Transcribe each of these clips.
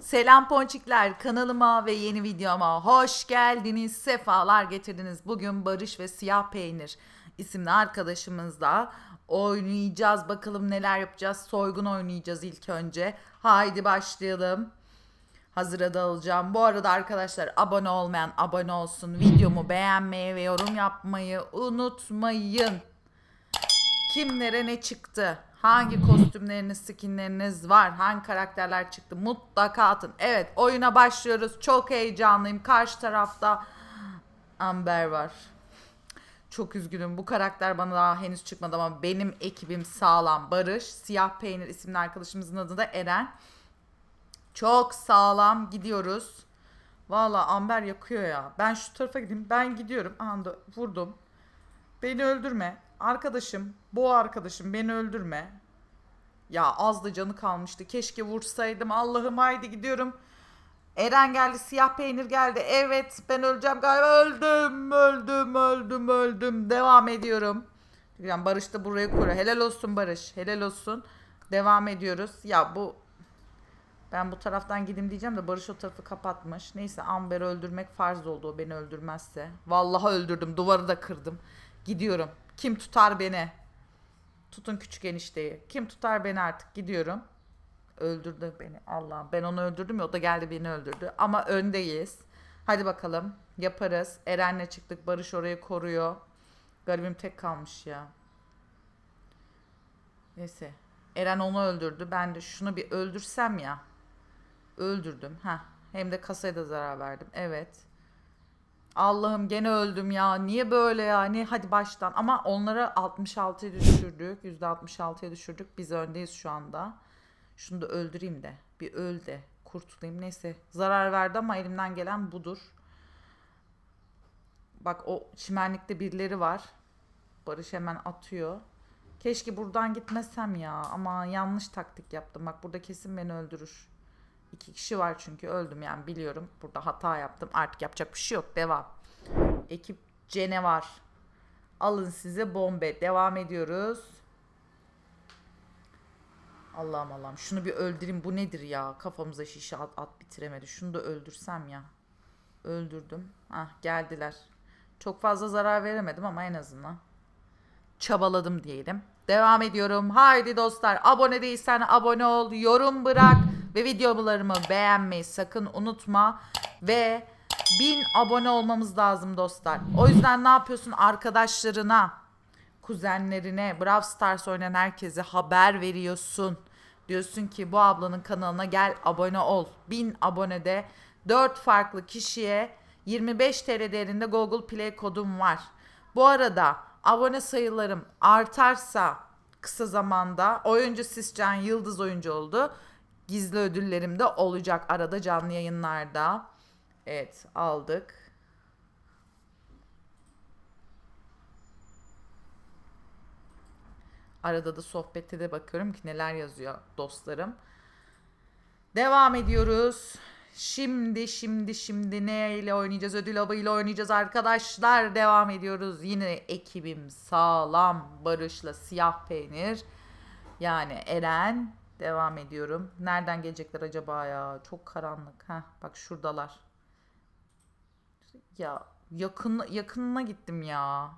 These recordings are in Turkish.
Selam ponçikler kanalıma ve yeni videoma hoş geldiniz. Sefalar getirdiniz. Bugün Barış ve Siyah Peynir isimli arkadaşımızla oynayacağız. Bakalım neler yapacağız. Soygun oynayacağız ilk önce. Haydi başlayalım. Hazıra da alacağım. Bu arada arkadaşlar abone olmayan abone olsun. Videomu beğenmeyi ve yorum yapmayı unutmayın. Kimlere ne çıktı? Hangi kostümleriniz, skinleriniz var? Hangi karakterler çıktı? Mutlaka atın. Evet, oyuna başlıyoruz. Çok heyecanlıyım. Karşı tarafta Amber var. Çok üzgünüm. Bu karakter bana daha henüz çıkmadı ama benim ekibim sağlam. Barış, Siyah Peynir isimli arkadaşımızın adı da Eren. Çok sağlam gidiyoruz. Valla Amber yakıyor ya. Ben şu tarafa gideyim. Ben gidiyorum. Anda vurdum. Beni öldürme. Arkadaşım, bu arkadaşım beni öldürme. Ya az da canı kalmıştı. Keşke vursaydım. Allah'ım haydi gidiyorum. Eren geldi, siyah peynir geldi. Evet, ben öleceğim galiba. Öldüm, öldüm, öldüm, öldüm. Devam ediyorum. Yani Barış da burayı koruyor. Helal olsun Barış. Helal olsun. Devam ediyoruz. Ya bu ben bu taraftan gideyim diyeceğim de Barış o tarafı kapatmış. Neyse Amber'i öldürmek farz oldu o beni öldürmezse. Vallahi öldürdüm. Duvarı da kırdım. Gidiyorum. Kim tutar beni? Tutun küçük enişteyi. Kim tutar beni artık? Gidiyorum. Öldürdü beni. Allah'ım ben onu öldürdüm ya o da geldi beni öldürdü. Ama öndeyiz. Hadi bakalım. Yaparız. Eren'le çıktık. Barış orayı koruyor. Garibim tek kalmış ya. Neyse. Eren onu öldürdü. Ben de şunu bir öldürsem ya. Öldürdüm. Ha. Hem de kasaya da zarar verdim. Evet. Allah'ım gene öldüm ya. Niye böyle ya? Ne hadi baştan. Ama onları 66'ya düşürdük. %66'ya düşürdük. Biz öndeyiz şu anda. Şunu da öldüreyim de. Bir öl de. Kurtulayım. Neyse. Zarar verdi ama elimden gelen budur. Bak o çimenlikte birileri var. Barış hemen atıyor. Keşke buradan gitmesem ya. Ama yanlış taktik yaptım. Bak burada kesin beni öldürür. İki kişi var çünkü öldüm yani biliyorum. Burada hata yaptım. Artık yapacak bir şey yok. Devam. Ekip Cene var. Alın size bombe. Devam ediyoruz. Allah'ım Allah'ım. Şunu bir öldüreyim. Bu nedir ya? Kafamıza şişe at, at bitiremedi. Şunu da öldürsem ya. Öldürdüm. Ah geldiler. Çok fazla zarar veremedim ama en azından çabaladım diyelim. Devam ediyorum. Haydi dostlar abone değilsen abone ol, yorum bırak ve videolarımı beğenmeyi sakın unutma. Ve 1000 abone olmamız lazım dostlar. O yüzden ne yapıyorsun arkadaşlarına, kuzenlerine, Brawl Stars oynayan herkese haber veriyorsun. Diyorsun ki bu ablanın kanalına gel abone ol. 1000 abonede 4 farklı kişiye 25 TL değerinde Google Play kodum var. Bu arada abone sayılarım artarsa kısa zamanda oyuncu Siscan Yıldız oyuncu oldu. Gizli ödüllerim de olacak arada canlı yayınlarda. Evet aldık. Arada da sohbette de bakıyorum ki neler yazıyor dostlarım. Devam ediyoruz. Şimdi şimdi şimdi neyle oynayacağız? Ödül avıyla oynayacağız arkadaşlar. Devam ediyoruz. Yine ekibim sağlam. Barış'la siyah peynir. Yani Eren. Devam ediyorum. Nereden gelecekler acaba ya? Çok karanlık. Heh, bak şuradalar. Ya yakın yakınına gittim ya.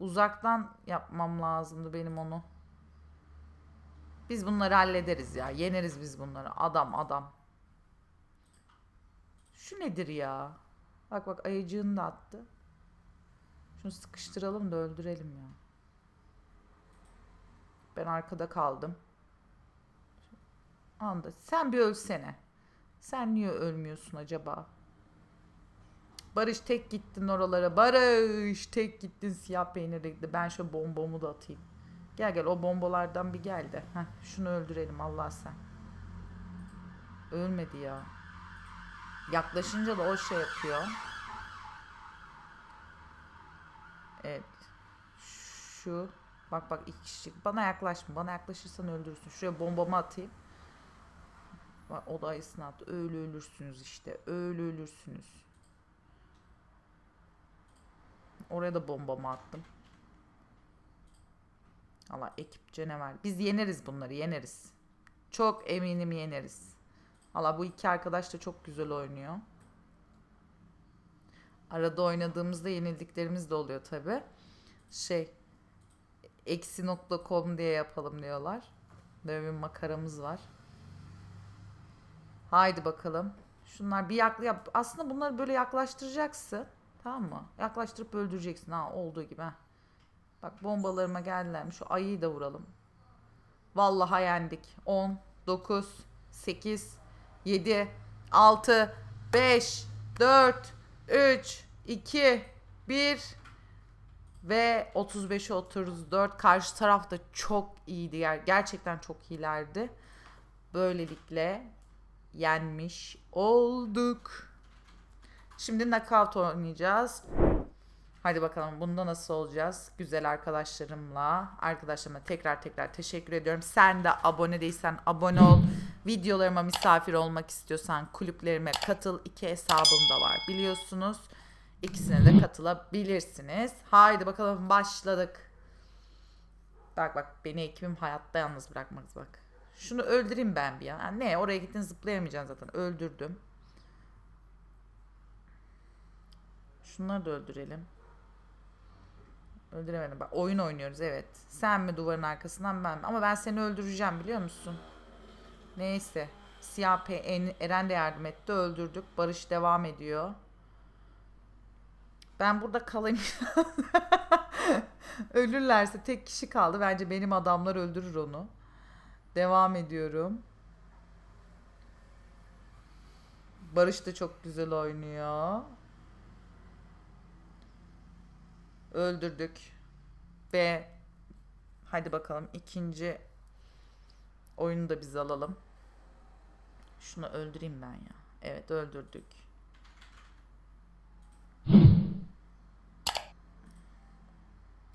Uzaktan yapmam lazımdı benim onu. Biz bunları hallederiz ya. Yeneriz biz bunları. Adam adam. Şu nedir ya? Bak bak ayıcığını da attı. Şunu sıkıştıralım da öldürelim ya. Ben arkada kaldım. Anda. Sen bir ölsene. Sen niye ölmüyorsun acaba? Barış tek gittin oralara. Barış tek gittin siyah peynirle gitti. Ben şu bombomu da atayım. Gel gel o bombalardan bir gel de. Heh, şunu öldürelim Allah sen. Ölmedi ya. Yaklaşınca da o şey yapıyor. Evet. Şu. Bak bak iki kişi. Bana yaklaşma. Bana yaklaşırsan öldürürsün. Şuraya bombamı atayım. O da attı. Öyle ölürsünüz işte. Öyle ölürsünüz. Oraya da bombamı attım. Allah ekip canavar. Biz yeneriz bunları yeneriz. Çok eminim yeneriz. Valla bu iki arkadaş da çok güzel oynuyor. Arada oynadığımızda yenildiklerimiz de oluyor tabi. Şey eksi.com diye yapalım diyorlar. Böyle bir makaramız var. Haydi bakalım. Şunlar bir yakla yap. Aslında bunları böyle yaklaştıracaksın. Tamam mı? Yaklaştırıp öldüreceksin ha olduğu gibi. Bak bombalarıma geldiler. Şu ayıyı da vuralım. Vallahi yendik. 10, 9, 8, 7, 6, 5, 4, 3, 2, 1 ve 35'e 34. Karşı taraf da çok iyiydi. Ger- Gerçekten çok iyilerdi. Böylelikle yenmiş olduk. Şimdi knockout oynayacağız. Hadi bakalım bunda nasıl olacağız? Güzel arkadaşlarımla. Arkadaşlarıma tekrar tekrar teşekkür ediyorum. Sen de abone değilsen abone ol. Videolarıma misafir olmak istiyorsan kulüplerime katıl. İki hesabım da var biliyorsunuz. İkisine de katılabilirsiniz. Haydi bakalım başladık. Bak bak beni ekibim hayatta yalnız bırakmaz bak. Şunu öldüreyim ben bir ya. Ha, ne oraya gittin zıplayamayacaksın zaten. Öldürdüm. Şunları da öldürelim. Öldüremedim. Bak oyun oynuyoruz evet. Sen mi duvarın arkasından ben mi? Ama ben seni öldüreceğim biliyor musun? Neyse. Siyah P En- Eren de yardım etti. Öldürdük. Barış devam ediyor. Ben burada kalayım. Ölürlerse tek kişi kaldı. Bence benim adamlar öldürür onu. Devam ediyorum. Barış da çok güzel oynuyor. Öldürdük. Ve hadi bakalım ikinci oyunu da biz alalım. Şunu öldüreyim ben ya. Evet öldürdük.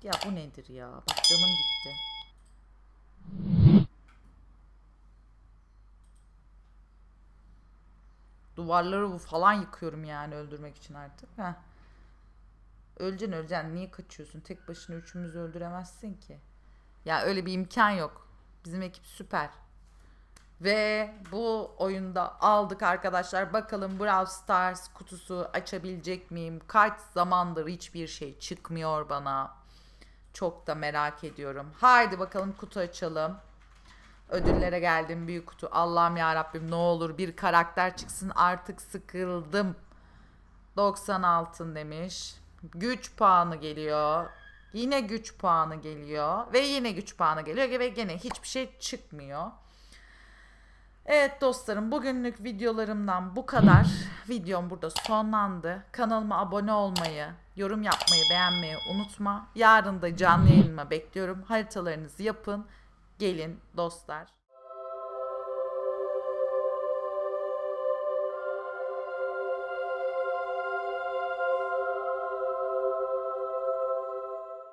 Ya bu nedir ya? Bak canım gitti. Duvarları bu falan yıkıyorum yani öldürmek için artık. Heh. Öleceksin öleceksin. Niye kaçıyorsun? Tek başına üçümüzü öldüremezsin ki. Ya öyle bir imkan yok. Bizim ekip süper. Ve bu oyunda aldık arkadaşlar. Bakalım Brawl Stars kutusu açabilecek miyim? Kaç zamandır hiçbir şey çıkmıyor bana. Çok da merak ediyorum. Haydi bakalım kutu açalım. Ödüllere geldim büyük kutu. Allah'ım ya Rabbim ne olur bir karakter çıksın artık sıkıldım. 90 altın demiş. Güç puanı geliyor. Yine güç puanı geliyor. Ve yine güç puanı geliyor. Ve gene hiçbir şey çıkmıyor. Evet dostlarım bugünlük videolarımdan bu kadar. Videom burada sonlandı. Kanalıma abone olmayı, yorum yapmayı, beğenmeyi unutma. Yarın da canlı yayınıma bekliyorum. Haritalarınızı yapın. Gelin dostlar.